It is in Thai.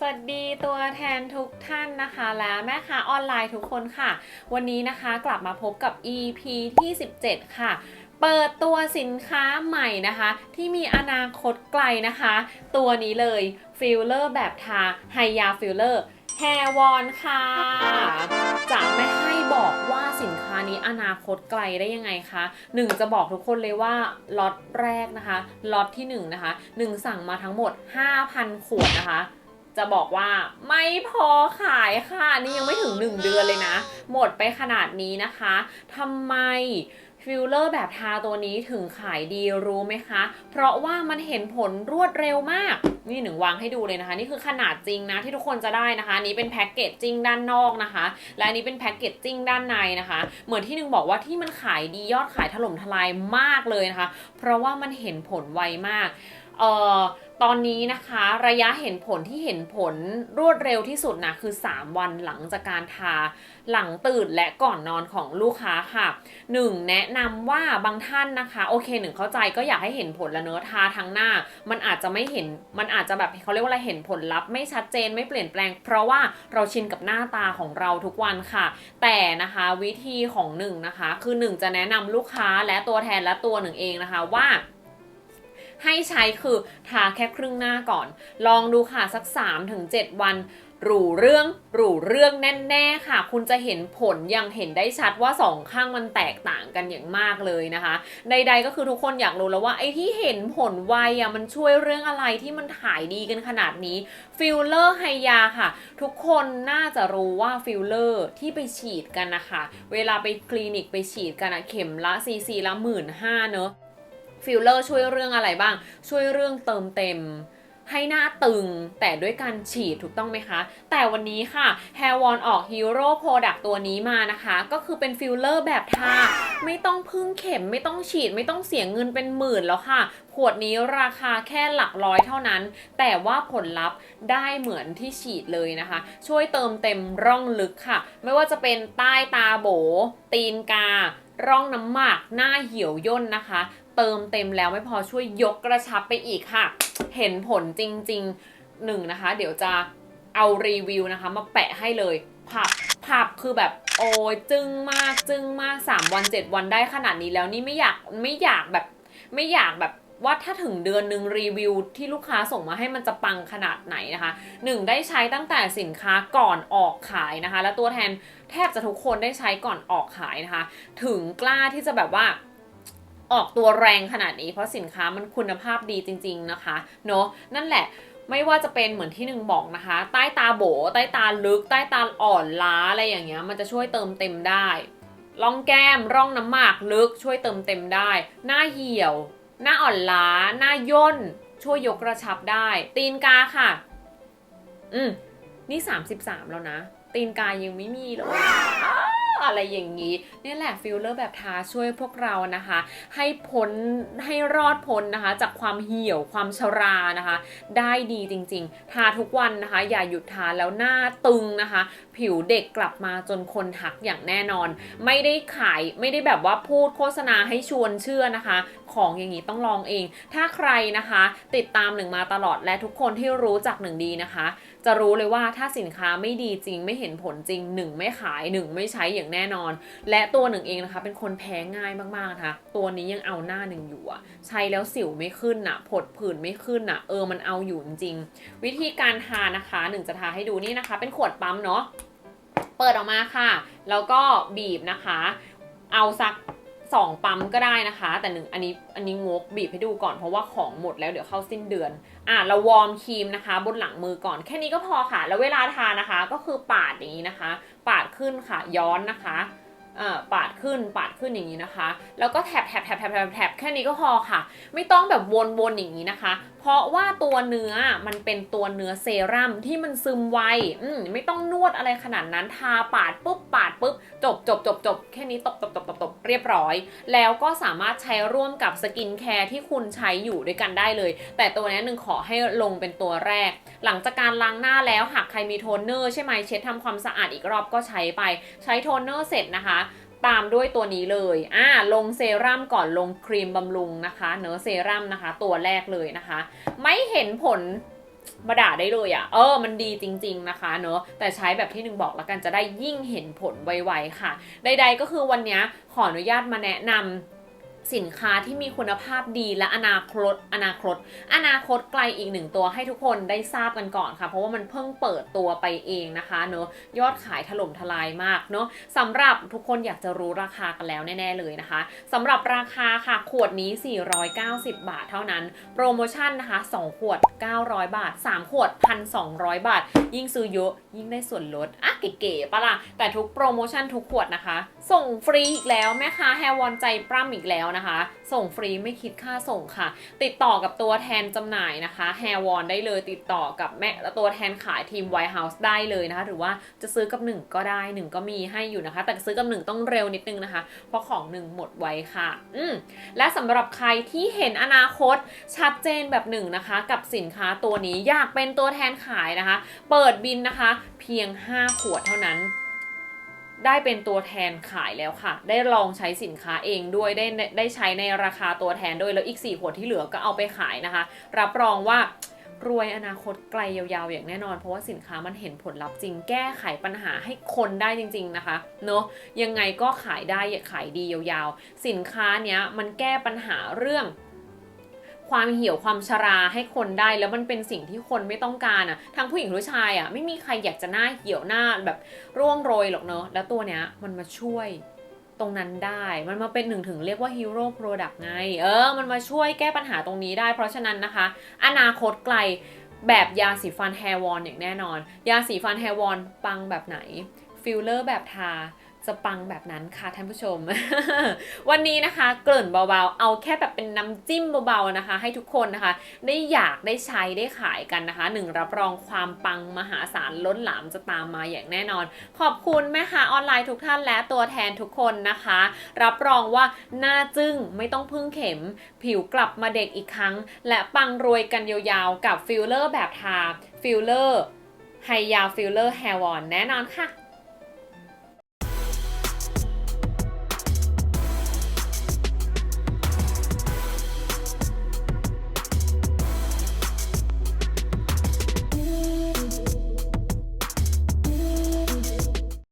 สวัสดีตัวแทนทุกท่านนะคะ และแม่ค้าออนไลน์ทุกคนค่ะ วันนี้นะคะกลับมาพบกับ EP ที่ 17 ค่ะ เปิดตัวสินค้าใหม่นะคะ ที่มีอนาคตไกลนะคะ ตัวนี้เลยฟิลเลอร์แบบทาไฮยาฟิลเลอร์แฮร์วอนค่ะจะไม่ให้บอกว่าสินค้านี้อนาคตไกลได้ยังไงคะหนึ่งจะบอกทุกคนเลยว่าล็อตแรกนะคะล็อตที่หนึ่งนะคะหนึ่งสั่งมาทั้งหมด 5,000 ขวดนะคะ จะบอกว่าไม่พอขายค่ะ นี่ยังไม่ถึง 1 เดือนเลยนะ หมดไปขนาดนี้นะคะทำไมฟิลเลอร์แบบทาตัวนี้ถึงขายดีรู้ไหมคะ เพราะว่ามันเห็นผลรวดเร็วมาก นี่หนึ่งวางให้ดูเลยนะคะ นี่คือขนาดจริงนะที่ทุกคนจะได้นะคะอันนี้เป็นแพ็กเกจจริงด้านนอกนะคะ และอันนี้เป็นแพ็กเกจจริงด้านในนะคะ เหมือนที่หนึ่งบอกว่าที่มันขายดียอดขายถล่มทลายมากเลยนะคะ เพราะว่ามันเห็นผลไวมาก เอ่อตอนนี้นะคะระยะเห็นผลที่เห็นผลรวดเร็วที่สุดนะคือ 3 วันหลังจากการทาหลังตื่นและก่อนนอนของลูกค้าค่ะ 1. แนะนำว่าบางท่านนะคะ โอเคหนึ่งเข้าใจก็อยากให้เห็นผลล้วเนื้อทาทั้งหน้า มันอาจจะไม่เห็นมันอาจจะแบบเขาเรียกว่าอะไรเห็นผลลัพธ์ไม่ชัดเจนไม่เปลี่ยนแปลง เพราะว่าเราชินกับหน้าตาของเราทุกวันค่ะ แต่นะคะวิธีของหนึ่งนะคะคือหนึ่งจะแนะนำลูกค้าและตัวแทนและตัวหนึ่งเองนะคะว่า ให้ใช้คือทาแค่ครึ่งหน้าก่อน ลองดูค่ะสัก 3-7 วันหรูเรื่องหรูเรื่องแน่ๆค่ะ คุณจะเห็นผลยังเห็นได้ชัดว่าสองข้างมันแตกต่างกันอย่างมากเลยนะคะ ใด ๆ ก็คือทุกคนอยากรู้แล้วว่าไอ้ที่เห็นผลไวอะมันช่วยเรื่องอะไรที่มันถ่ายดีกันขนาดนี้ฟิลเลอร์ไฮยาค่ะ ทุกคนน่าจะรู้ว่าฟิลเลอร์ที่ไปฉีดกันนะคะ เวลาไปคลินิกไปฉีดกันอะเข็มละซีซีละหมื่นห้าเนอะ ฟิลเลอร์ช่วยเรื่องอะไรบ้าง ช่วยเรื่องเติมเต็ม ให้หน้าตึงแต่ด้วยการฉีดถูกต้องไหมคะ แต่วันนี้ค่ะ Hair o n ออก Hero Product ตัวนี้มานะคะ ก็คือเป็นฟิลเลอร์แบบทาไม่ต้องพึ่งเข็มไม่ต้องฉีดไม่ต้องเสียเงินเป็นหมื่นแล้วค่ะขวดนี้ราคาแค่หลักร้อยเท่านั้น แต่ว่าผลลัพธ์ได้เหมือนที่ฉีดเลยนะคะ ช่วยเติมเต็มร่องลึกค่ะ ไม่ว่าจะเป็นใต้ตาโบ ตีนกา ร่องน้ำหมาก หน้าเหี่ยวย่นนะคะ เติมเต็มแล้วไม่พอช่วยยกกระชับไปอีกค่ะ เห็นผลจริงๆหนึ่งนะคะ เดี๋ยวจะเอารีวิวนะคะ มาแปะให้เลยผับผับคือแบบโอ้ยจึ้งมากจึ้งมาก 3 วัน 7 วันได้ขนาดนี้แล้วนี่ไม่อยากไม่อยากแบบไม่อยากแบบว่าถ้าถึงเดือนหนึ่งรีวิวที่ลูกค้าส่งมาให้มันจะปังขนาดไหนนะคะหนึ่งได้ใช้ตั้งแต่สินค้าก่อนออกขายนะคะ และตัวแทนแทบจะทุกคนได้ใช้ก่อนออกขายนะคะ ถึงกล้าที่จะแบบว่า ออกตัวแรงขนาดนี้ เพราะสินค้ามันคุณภาพดีจริง ๆนะคะเนาะนั่นแหละไม่ว่าจะเป็นเหมือนที่หนึ่งบอกนะคะ ใต้ตาโบใต้ตาลึก ใต้ตาอ่อนล้าอะไรอย่างเงี้ย มันจะช่วยเติมเต็มได้ร่องแก้มร่องน้ำหมากลึก ช่วยเติมเต็มได้ หน้าเหี่ยว หน้าอ่อนล้า หน้าย่น ช่วยยกกระชับได้ ตีนกาค่ะ อืมนี่ 33 แล้วนะ ตีนกายังไม่มีเลย อะไรอย่างนี้นี่แหละฟิลเลอร์แบบทาช่วยพวกเรานะคะ ให้พ้นให้รอดพ้นนะคะ จากความเหี่ยวความชรานะคะ ได้ดีจริง ๆ ทาทุกวันนะคะ อย่าหยุดทาแล้วหน้าตึงนะคะ ผิวเด็กกลับมาจนคนทักอย่างแน่นอน ไม่ได้ขายไม่ได้แบบว่าพูดโฆษณาให้ชวนเชื่อนะคะ ของอย่างนี้ต้องลองเอง ถ้าใครนะคะ ติดตามหนึ่งมาตลอดและทุกคนที่รู้จักหนึ่งดีนะคะ จะรู้เลยว่าถ้าสินค้าไม่ดีจริงไม่เห็นผลจริงหนึ่งไม่ขายหนึ่งไม่ใช้อย่างแน่นอน และตัวหนึ่งเองนะคะ เป็นคนแพ้ง่ายมากๆนะคะตัวนี้ยังเอาหน้าหนึ่งอยู่อะใช้แล้วสิวไม่ขึ้นอะผดผื่นไม่ขึ้นอะเออมันเอาอยู่จริงๆวิธีการทานะคะหนึ่งจะทาให้ดูนี่นะคะ เป็นขวดปั๊มเนาะเปิดออกมาค่ะ แล้วก็บีบนะคะ เอาสัก สองปั๊มก็ได้นะคะ แต่หนึ่งอันนี้อันนี้งกบีบให้ดูก่อนเพราะว่าของหมดแล้วเดี๋ยวเข้าสิ้นเดือน อะเราวอร์มครีมนะคะ บนหลังมือก่อนแค่นี้ก็พอค่ะ แล้วเวลาทานะคะ ก็คือปาดอย่างนี้นะคะ ปาดขึ้นค่ะย้อนนะคะอ่าปาดขึ้นปาดขึ้นอย่างนี้นะคะ แล้วก็แถบแถบแถบแถบแถบแถบแค่นี้ก็พอค่ะ ไม่ต้องแบบวนๆอย่างนี้นะคะ ราะว่าตัวเนื้อมันเป็นตัวเนื้อเซรั่มที่มันซึมไวอืมไม่ต้องนวดอะไรขนาดนั้นทาปาดปุ๊บปาดปุ๊บจบจบจบจบแค่นี้ตบตบตบตบตบเรียบร้อย แล้วก็สามารถใช้ร่วมกับสกินแคร์ที่คุณใช้อยู่ด้วยกันได้เลย แต่ตัวนี้หนึ่งขอให้ลงเป็นตัวแรก หลังจากการล้างหน้าแล้วหากใครมีโทนเนอร์ใช่ไหมเช็ดทำความสะอาดอีกรอบก็ใช้ไป ใช้โทนเนอร์เสร็จนะคะ ตามด้วยตัวนี้เลยอ่าลงเซรั่มก่อนลงครีมบำรุงนะคะเนื้อเซรั่มนะคะ ตัวแรกเลยนะคะ ไม่เห็นผลมาด่าได้เลยอะ่ะ เออ มันดีจริง ๆ นะคะ เนอะแต่ใช้แบบที่หนึ่งบอกแล้วกันจะได้ยิ่งเห็นผลไวๆค่ะ ใด ๆ ก็คือวันนี้ขออนุญาตมาแนะนำ สินค้าที่มีคุณภาพดีและอนาคตอนาคต อนาคตไกลอีกหนึ่งตัวให้ทุกคนได้ทราบกันก่อนค่ะ เพราะว่ามันเพิ่งเปิดตัวไปเองนะคะเนอะยอดขายถล่มทลายมากเนอะสำหรับทุกคนอยากจะรู้ราคากันแล้วแน่ๆเลยนะคะสำหรับราคาค่ะขวดนี้ 490 บาทเท่านั้น โปรโมชั่นนะคะ 2 ขวด 900 บาท 3 ขวด 1,200 บาท ยิ่งซื้อเยอะยิ่งได้ส่วนลดอะเก๋ๆปะล่ะแต่ทุกโปรโมชั่นทุกขวดนะคะ ส่งฟรีอีกแล้วแม่ค้าแฮวอนใจปล้ำอีกแล้วนะคะ ส่งฟรีไม่คิดค่าส่งค่ะ ติดต่อกับตัวแทนจำหน่ายนะคะแฮวอนได้เลยติดต่อกับแม่ตัวแทนขายทีมไวท์เฮาส์ได้เลยนะคะ หรือว่าจะซื้อกับหนึ่งก็ได้หนึ่งก็มีให้อยู่นะคะ แต่ซื้อกับหนึ่งต้องเร็วนิดนึงนะคะ เพราะของหนึ่งหมดไวค่ะ อืมและสำหรับใครที่เห็นอนาคตชัดเจนแบบหนึ่งนะคะ กับสินค้าตัวนี้อยากเป็นตัวแทนขายนะคะ เปิดบินนะคะ เพียง 5 ขวดเท่านั้น ได้เป็นตัวแทนขายแล้วค่ะ ได้ลองใช้สินค้าเองด้วยได้ได้ใช้ในราคาตัวแทนด้วยแล้วอีก 4 ขวดที่เหลือก็เอาไปขายนะคะ รับรองว่ารวยอนาคตไกลยาวๆ อย่างแน่นอน เพราะว่าสินค้ามันเห็นผลลัพธ์จริงแก้ไขปัญหาให้คนได้จริง ๆนะคะเนอะยังไงก็ขายได้ขายดียาวๆ สินค้าเนี้ยมันแก้ปัญหาเรื่อง ความเหี่ยวความชราให้คนได้ แล้วมันเป็นสิ่งที่คนไม่ต้องการอะทั้งผู้หญิงหรือชายอะไม่มีใครอยากจะหน้าเหี่ยวหน้าแบบร่วงโรยหรอกเนอะแล้วตัวเนี้ยมันมาช่วยตรงนั้นได้ มันมาเป็นหนึ่งถึงเรียกว่าฮีโร่โปรดักต์ไง เออ มันมาช่วยแก้ปัญหาตรงนี้ได้ เพราะฉะนั้นนะคะ อนาคตไกลแบบยาสีฟันแฮร์วอนอย่างแน่นอน ยาสีฟันแฮร์วอนปังแบบไหน ฟิลเลอร์แบบทา จะปังแบบนั้นค่ะท่านผู้ชม วันนี้นะคะเกริ่นเบาๆ เอาแค่แบบเป็นน้ำจิ้มเบาๆนะคะ ให้ทุกคนนะคะ ได้อยากได้ใช้ได้ขายกันนะคะหนึ่งรับรองความปังมหาศาลล้นหลามจะตามมาอย่างแน่นอน ขอบคุณแม่ค้าออนไลน์ทุกท่านและตัวแทนทุกคนนะคะ รับรองว่าหน้าจึ้งไม่ต้องพึ่งเข็ม ผิวกลับมาเด็กอีกครั้ง และปังรวยกันยาวๆ กับฟิลเลอร์แบบทาฟิลเลอร์ไฮยาฟิลเลอร์แฮร์วอนแน่นอนค่ะ